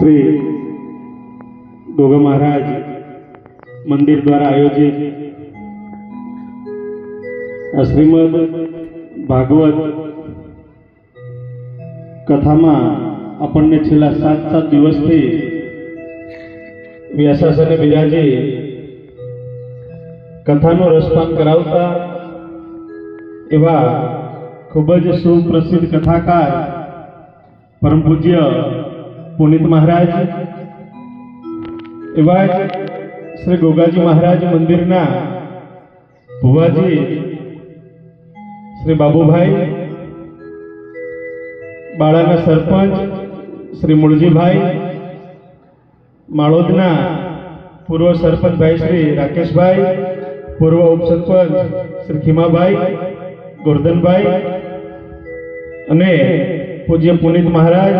શ્રી ગોગા મહારાજ મંદિર દ્વારા આયોજિત શ્રીમદ ભાગવત કથામાં આપણને છેલ્લા સાત સાત દિવસથી વ્યાસાસને બિરાજી કથાનું રસપાન કરાવતા એવા ખૂબ જ સુપ્રસિદ્ધ કથાકાર, પરમ પૂજ્ય પુનિત મહારાજ, એવા જ શ્રી ગોગાજી મહારાજ મંદિરના ભુવાજી શ્રી બાબુભાઈ, બાળાના સરપંચ શ્રી મુળજીભાઈ, માળોદના પૂર્વ સરપંચભાઈ શ્રી રાકેશભાઈ, પૂર્વ ઉપસરપંચ શ્રી ખીમાભાઈ, ગોરધનભાઈ અને પૂજ્ય પુનિત મહારાજ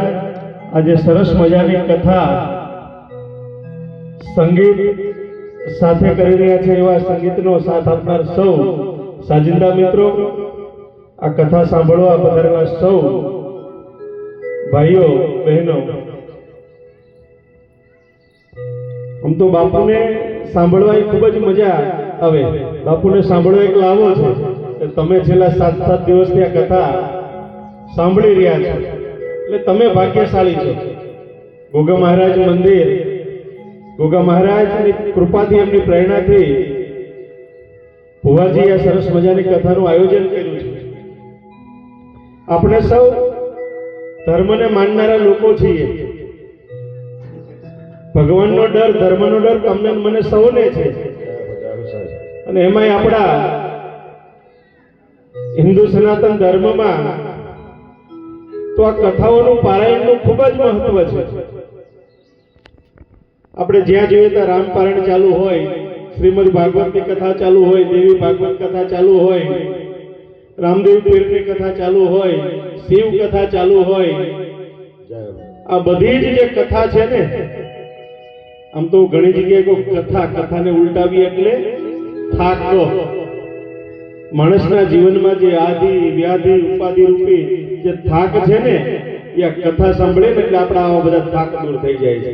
આજે સરસ મજાની કથા સંગીત સાથે કરી રહ્યા છે એવા સંગીતનો સાથ આપનાર સૌ. સાજિંદા મિત્રો, આ કથા સાંભળવા પધારેલા સૌ ભાઈઓ, બહેનો. આમ તો બાપુને સાંભળવા એ ખૂબ જ મજા આવે. બાપુને સાંભળવા એક લાવો છે. તમે છેલ્લા સાત સાત દિવસથી આ કથા સાંભળી રહ્યા છો. એટલે તમે ભાગ્યશાળી છો. ગોગા મહારાજ મંદિર. ગોગા મહારાજની કૃપાથી એમની પ્રેરણાથી ભુવાજી આ સરસ મજાની કથાનું આયોજન કર્યું છે. આપણે સૌ ધર્મને માનનારા લોકો છીએ. ભગવાનનો ડર, ધર્મનો ડર તમને મને સૌને છે. અને એમાંય આપણા હિન્દુ સનાતન ધર્મમાં તો આ કથાઓનું પારાયણનું ખૂબ જ મહત્વ છે. આપણે જ્યાં જોઈએ ત્યાં રામ પારાયણ ચાલુ હોય, શ્રીમદ ભાગવતની કથા ચાલુ હોય, દેવી ભાગવત કથા ચાલુ હોય, રામદેવ પીરની કથા ચાલુ હોય, શિવ કથા ચાલુ હોય. આ બધી જ જે કથા છે ને, આમ તો ઘણી જગ્યાએ કથા, કથાને ઉલટાવી એટલે થાક માણસના જીવનમાં જે આદિ, વ્યાધિ, ઉપાધિ રૂપી જે થાક છે ને, એ કથા સાંભળે ને એટલે આપણા આવા બધા થાક દૂર થઈ જાય છે.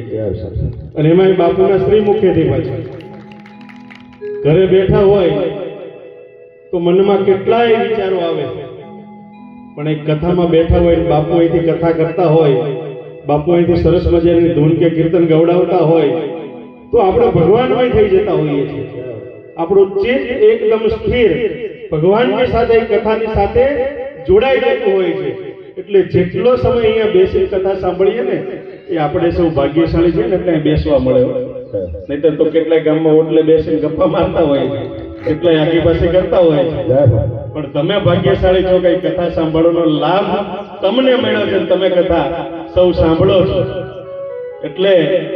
અને એમાં બાપુના શ્રી મુખેથી છે. ઘરે બેઠા હોય તો મનમાં કેટલાય વિચારો આવે પણ એક કથામાં બેઠા હોય બાપુ અહીંથી કથા કરતા હોય, બાપુ અહીંથી સરસ મજાની ધૂન કે કીર્તન ગવડાવતા હોય, તો આપણે ભગવાનમય થઈ જતા હોઈએ છીએ. આપણું ચિત્ત એકદમ સ્થિર ભગવાનની સાથે કથાની સાથે જોડાઈ જતું હોય છે. એટલે જેટલો સમય અહીંયા બેસી કથા સાંભળીએ ને એ આપણે સૌ ભાગ્યશાળી છે ને ત્યાં બેસવા મળે નહીતર તો કેટલાય ગામમાં ઓટલે બેસીને ગપ્પા મારતા હોય છે. કેટલાય આગી પાસે કરતા હોય છે. પણ તમે ભાગ્યશાળી છો કે કથા સાંભળવાનો લાભ તમને મળ્યો છે તમે કથા સૌ સાંભળો છો. એટલે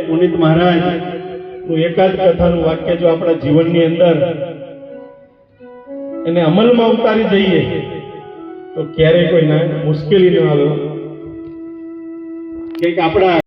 પુનિત મહારાજનું એકાદ કથાનું વાક્ય જો આપણા જીવનની અંદર એને અમલમાં ઉતારી દઈએ તો ક્યારેય કોઈ ના મુશ્કેલી ન આવે. કંઈક આપણા